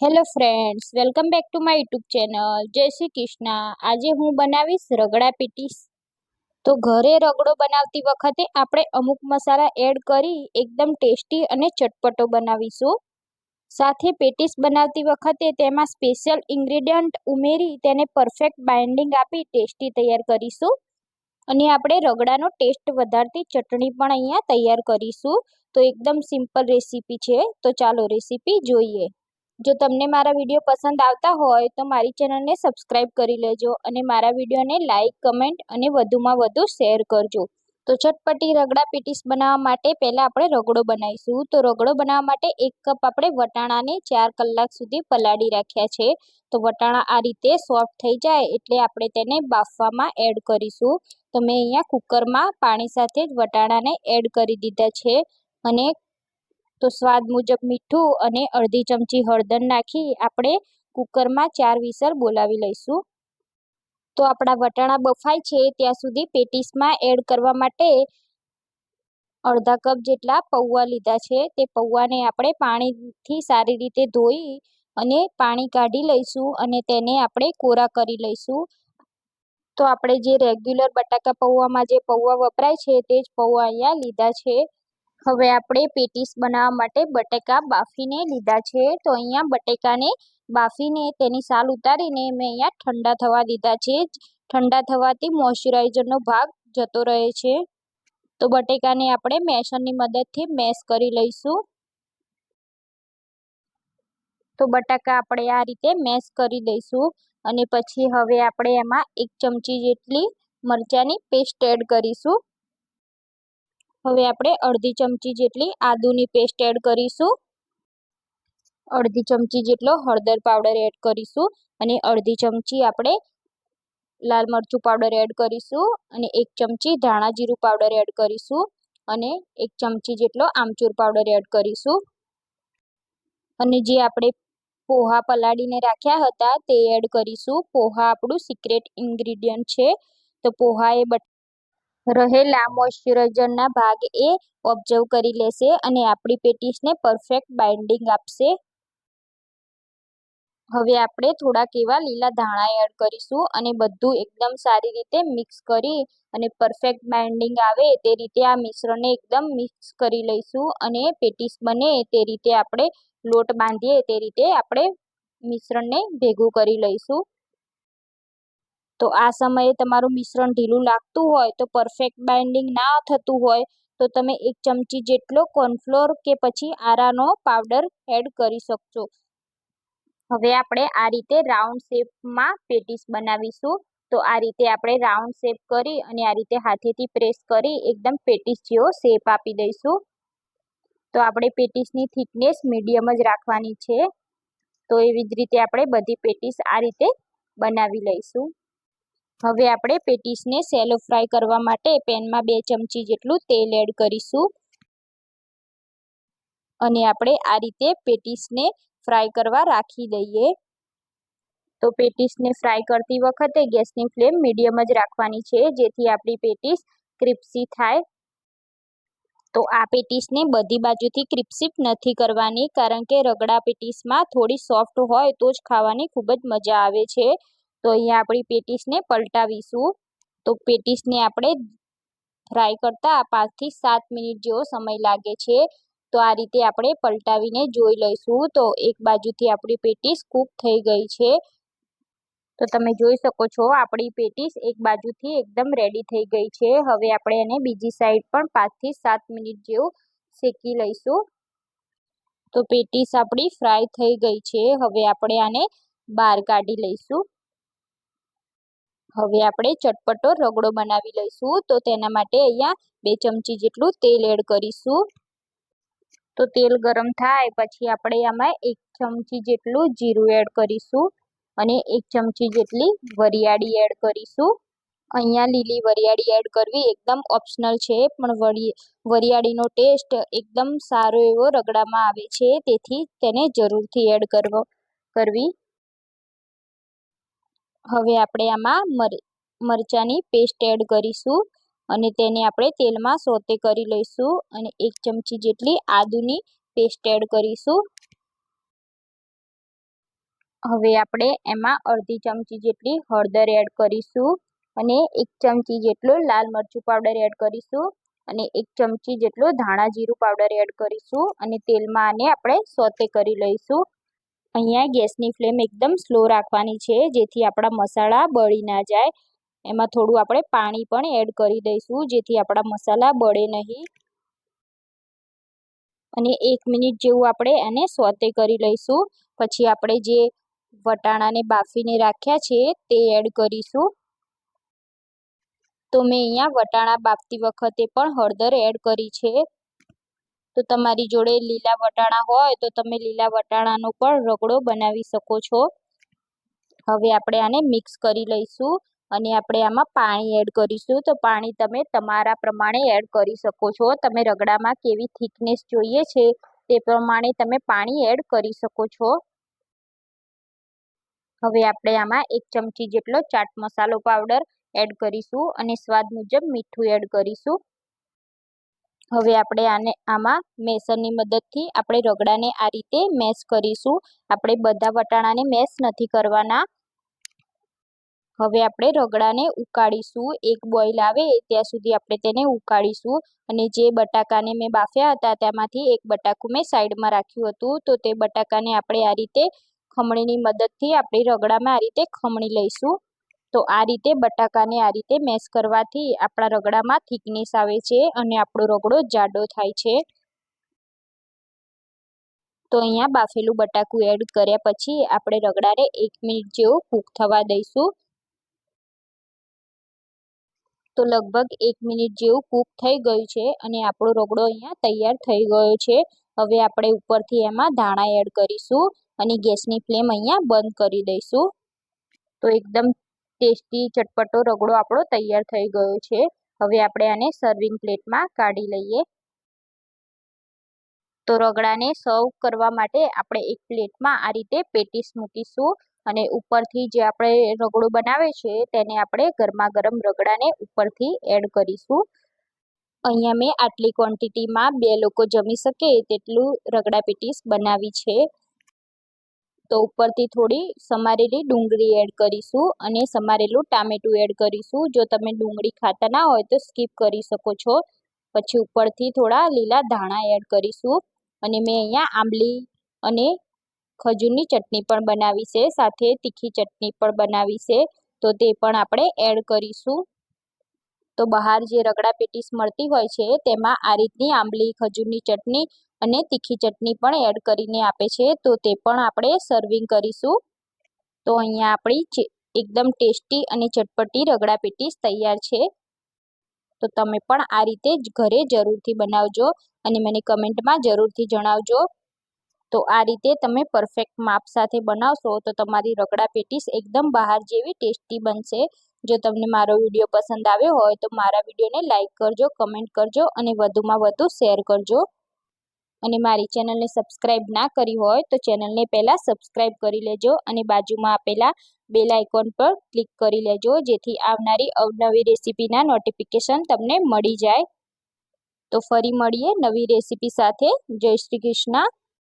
Hello friends welcome back to my YouTube channel જય શ્રી કૃષ્ણ આજે હું બનાવીશ રગડા પેટીસ. તો ઘરે રગડો બનાવતી વખતે આપણે અમુક મસાલા એડ કરી એકદમ ટેસ્ટી અને ચટપટો બનાવીશું. સાથે પેટીસ બનાવતી વખતે તેમાં સ્પેશિયલ ઇન્ગ્રેડિયન્ટ ઉમેરી તેને પરફેક્ટ બાઇન્ડિંગ આપી ટેસ્ટી તૈયાર કરીશું. અને આપણે રગડાનો ટેસ્ટ વધારતી ચટણી પણ અહીંયા તૈયાર કરીશું. તો એકદમ સિમ્પલ રેસીપી છે. તો ચાલો રેસીપી જોઈએ. જો તમને મારા વીડિયો પસંદ આવતા હોય તો મારી ચેનલને સબસ્ક્રાઈબ કરી લેજો અને મારા વિડીયોને લાઇક કમેન્ટ અને વધુમાં વધુ શેર કરજો. તો ચટપટી રગડા પેટીસ બનાવવા માટે પહેલાં આપણે રગડો બનાવીશું. તો રગડો બનાવવા માટે એક કપ આપણે વટાણાને ચાર કલાક સુધી પલાળી રાખ્યા છે. તો વટાણા આ રીતે સોફ્ટ થઈ જાય એટલે આપણે તેને બાફવામાં એડ કરીશું. તો મેં અહીંયા કુકરમાં પાણી સાથે જ વટાણાને એડ કરી દીધા છે. અને તો સ્વાદ મુજબ મીઠું અને અડધી ચમચી હળદર નાખી આપણે કુકરમાં ચાર વિસલ બોલાવી લઈશું. તો આપણા વટાણા બફાય છે ત્યાં સુધી પેટીસમાં એડ કરવા માટે અડધા કપ જેટલા પૌવા લીધા છે. તે પૌવાને આપણે પાણીથી સારી રીતે ધોઈ અને પાણી કાઢી લઈશું અને તેને આપણે કોરા કરી લઈશું. તો આપણે જે રેગ્યુલર બટાકા પૌવામાં જે પૌવા વપરાય છે તે જ પૌવા અહીંયા લીધા છે. હવે આપણે પેટીસ બનાવવા માટે બટેકા બાફીને લીધા છે. તો અહીંયા બટેકાને બાફીને તેની સાલ ઉતારીને મેં અહીંયા ઠંડા થવા દીધા છે. ઠંડા થવાથી મોઇશ્ચરાઇઝરનો ભાગ જતો રહે છે. તો બટેકાને આપણે મેશરની મદદથી મેશ કરી લઈશું. તો બટાકા આપણે આ રીતે મેશ કરી દઈશું અને પછી હવે આપણે એમાં એક ચમચી જેટલી મરચાંની પેસ્ટ એડ કરીશું. હવે આપણે અડધી ચમચી જેટલી આદુની પેસ્ટ એડ કરીશું. અડધી ચમચી જેટલો હળદર પાવડર એડ કરીશું અને અડધી ચમચી આપણે લાલ મરચું પાવડર એડ કરીશું અને એક ચમચી ધાણા જીરું પાવડર એડ કરીશું અને એક ચમચી જેટલો આમચૂર પાવડર એડ કરીશું. અને જે આપણે પોહા પલાળીને રાખ્યા હતા તે એડ કરીશું. પોહા આપણું સિક્રેટ ઇન્ગ્રીડિયન્ટ છે. તો પોહા એ રહેલા મોઇશ્ચરાઇઝરના ભાગ એ ઓબ્ઝર્વ કરી લેશે અને આપણી પેટીસને પરફેક્ટ બાઇન્ડિંગ આપશે. હવે આપણે થોડાક એવા લીલા ધાણા એડ કરીશું અને બધું એકદમ સારી રીતે મિક્સ કરી અને પરફેક્ટ બાઇન્ડિંગ આવે તે રીતે આ મિશ્રણને એકદમ મિક્સ કરી લઈશું અને પેટીસ બને તે રીતે આપણે લોટ બાંધીએ તે રીતે આપણે મિશ્રણને ભેગું કરી લઈશું. તો આ સમયે તમારું મિશ્રણ ઢીલું લાગતું હોય તો પરફેક્ટ બાઇન્ડિંગ ના થતું હોય તો તમે એક ચમચી જેટલો કોર્નફ્લોર કે પછી આરાનો પાવડર એડ કરી શકશો. હવે આપણે આ રીતે રાઉન્ડ શેપમાં પેટીસ બનાવીશું. તો આ રીતે આપણે રાઉન્ડ શેપ કરી અને આ રીતે હાથેથી પ્રેસ કરી એકદમ પેટીસ જેવો શેપ આપી દઈશું. તો આપણે પેટીસની થિકનેસ મીડિયમ જ રાખવાની છે. તો એવી જ રીતે આપણે બધી પેટીસ આ રીતે બનાવી લઈશું. હવે આપણે પેટીસને સેલો ફ્રાય કરવા માટે પેનમાં બે ચમચી જેટલું તેલ એડ કરીશું. અને આપણે આ રીતે પેટીસને ફ્રાય કરવા રાખી દઈએ. તો પેટીસને ફ્રાય કરતી વખતે ગેસની ફ્લેમ મીડિયમ જ રાખવાની છે, જેથી આપણી પેટીસ ક્રિપ્સી થાય. તો આ પેટીસને બધી બાજુથી ક્રિપ્સિપ નથી કરવાની, કારણ કે રગડા પેટીસમાં થોડી સોફ્ટ હોય તો જ ખાવાની ખૂબ જ મજા આવે છે. તો અહીંયા આપણી પેટીસને પલટાવીશું. તો પેટીસને આપણે ફ્રાય કરતાં પાંચથી સાત મિનિટ જેવો સમય લાગે છે. તો આ રીતે આપણે પલટાવીને જોઈ લઈશું. તો એક બાજુથી આપણી પેટીસ કૂક થઈ ગઈ છે. તો તમે જોઈ શકો છો, આપણી પેટીસ એક બાજુથી એકદમ રેડી થઈ ગઈ છે. હવે આપણે એને બીજી સાઈડ પણ પાંચથી સાત મિનિટ જેવું શેકી લઈશું. તો પેટીસ આપણી ફ્રાય થઈ ગઈ છે. હવે આપણે આને બહાર કાઢી લઈશું. હવે આપણે ચટપટો રગડો બનાવી લઈશું. તો તેના માટે અહીંયા બે ચમચી જેટલું તેલ એડ કરીશું. તો તેલ ગરમ થાય પછી આપણે આમાં એક ચમચી જેટલું જીરું એડ કરીશું અને એક ચમચી જેટલી વરિયાળી એડ કરીશું. અહીંયા લીલી વરિયાળી એડ કરવી એકદમ ઓપ્શનલ છે, પણ વરિયાળીનો ટેસ્ટ એકદમ સારો એવો રગડામાં આવે છે, તેથી તેને જરૂરથી એડ કરવો, કરવી. હવે આપણે આમાં મર, મરચાંની પેસ્ટ એડ કરીશું અને તેને આપણે તેલમાં સોતે કરી લઈશું અને એક ચમચી જેટલી આદુની પેસ્ટ એડ કરીશું. હવે આપણે એમાં અડધી ચમચી જેટલી હળદર એડ કરીશું અને એક ચમચી જેટલો લાલ મરચું પાવડર એડ કરીશું અને એક ચમચી જેટલો ધાણા જીરું પાવડર એડ કરીશું અને તેલમાં આને આપણે સોતે કરી લઈશું. અહીંયા ગેસની ફ્લેમ એકદમ સ્લો રાખવાની છે, જેથી આપણા મસાલા બળી ના જાય. એમાં થોડું આપણે પાણી પણ એડ કરી દઈશું, જેથી આપણા મસાલા બળે નહીં. અને એક મિનિટ જેવું આપણે એને સોતે કરી લઈશું. પછી આપણે જે વટાણાને બાફીને રાખ્યા છે, તે એડ કરીશું. તો મેં અહીંયા વટાણા બાફતી વખતે પણ હળદર એડ કરી છે. તો તમારી જોડે લીલા વટાણા હોય તો તમે લીલા વટાણાનો પણ રગડો બનાવી શકો છો. હવે આપણે આને મિક્સ કરી લઈશું અને આપણે આમાં પાણી એડ કરીશું. તો પાણી તમે તમારા પ્રમાણે એડ કરી શકો છો. તમે રગડામાં કેવી થિકનેસ જોઈએ છે તે પ્રમાણે તમે પાણી એડ કરી શકો છો. હવે આપણે આમાં એક ચમચી જેટલો ચાટ મસાલો પાવડર એડ કરીશું અને સ્વાદ મુજબ મીઠું એડ કરીશું. હવે આપણે આને, આમાં મેસરની મદદથી આપણે રગડાને આ રીતે મેશ કરીશું. આપણે બધા વટાણાને મેશ નથી કરવાના. હવે આપણે રગડાને ઉકાળીશું. એક બોઇલ આવે ત્યાં સુધી આપણે તેને ઉકાળીશું. અને જે બટાકાને મેં બાફ્યા હતા તેમાંથી એક બટાકું મેં સાઈડમાં રાખ્યું હતું. તો તે બટાકાને આપણે આ રીતે ખમણીની મદદથી આપણે રગડામાં આ રીતે ખમણી લઈશું. તો આ રીતે બટાકાને આ રીતે મેશ કરવાથી આપણા રગડામાં થિકનેસ આવે છે અને આપણો રગડો જાડો થાય છે. તો અહીંયા બાફેલું બટાકું એડ કર્યા પછી આપણે રગડાને એક મિનિટ જેવું કૂક થવા દઈશું. તો લગભગ એક મિનિટ જેવું કૂક થઈ ગયું છે અને આપણો રગડો અહીંયા તૈયાર થઈ ગયો છે. હવે આપણે ઉપરથી એમાં ધાણા એડ કરીશું અને ગેસની ફ્લેમ અહીંયા બંધ કરી દઈશું. તો એકદમ ટેસ્ટી ચટપટો રગડો આપણો તૈયાર થઈ ગયો છે. હવે આપણે આને સર્વિંગ પ્લેટમાં કાઢી લઈએ. તો રગડાને સર્વ કરવા માટે આપણે એક પ્લેટમાં આ રીતે પેટીસ મૂકીશું અને ઉપરથી જે આપણે રગડો બનાવે છે તેને આપણે ગરમા ગરમ રગડાને ઉપરથી એડ કરીશું. અહીંયા મેં આટલી ક્વોન્ટિટીમાં બે લોકો જમી શકે તેટલું રગડા પેટીસ બનાવી છે. તો ઉપરથી થોડી સમારેલી ડુંગળી એડ કરીશું અને સમારેલું ટામેટું એડ કરીશું. જો તમે ડુંગળી ખાતા ના હોય તો સ્કીપ કરી શકો છો. પછી ઉપરથી થોડા લીલા ધાણા એડ કરીશું અને મેં અહીંયા આંબલી અને ખજૂરની ચટણી પણ બનાવી છે, સાથે તીખી ચટણી પણ બનાવી છે. તો તે પણ આપણે એડ કરીશું. તો બહાર જે રગડા પેટીસ મળતી હોય છે, તેમાં આ રીતની આંબલી, ખજૂરની ચટણી અને તીખી ચટણી પણ એડ કરીને આપે છે, તો તે પણ આપણે સર્વિંગ કરીશું. તો અહીંયા આપણી એકદમ ટેસ્ટી અને ચટપટી રગડા પેટીસ તૈયાર છે. તો તમે પણ આ રીતે જ ઘરે જરૂરથી બનાવજો અને મને કમેન્ટમાં જરૂરથી જણાવજો. તો આ રીતે તમે પરફેક્ટ માપ સાથે બનાવશો તો તમારી રગડા પેટીસ એકદમ બહાર જેવી ટેસ્ટી બનશે. જો તમને મારો વીડિયો પસંદ આવ્યો હોય તો મારા વિડીયોને લાઇક કરજો, કમેન્ટ કરજો અને વધુમાં વધુ શેર કરજો. અને મારી ચેનલને સબસ્ક્રાઈબ ના કરી હોય તો ચેનલને પહેલાં સબસ્ક્રાઈબ કરી લેજો અને બાજુમાં આપેલા બેલ આઇકોન પર ક્લિક કરી લેજો, જેથી આવનારી અવનવી રેસીપીના નોટિફિકેશન તમને મળી જાય. તો ફરી મળીએ નવી રેસીપી સાથે. જય શ્રી કૃષ્ણ.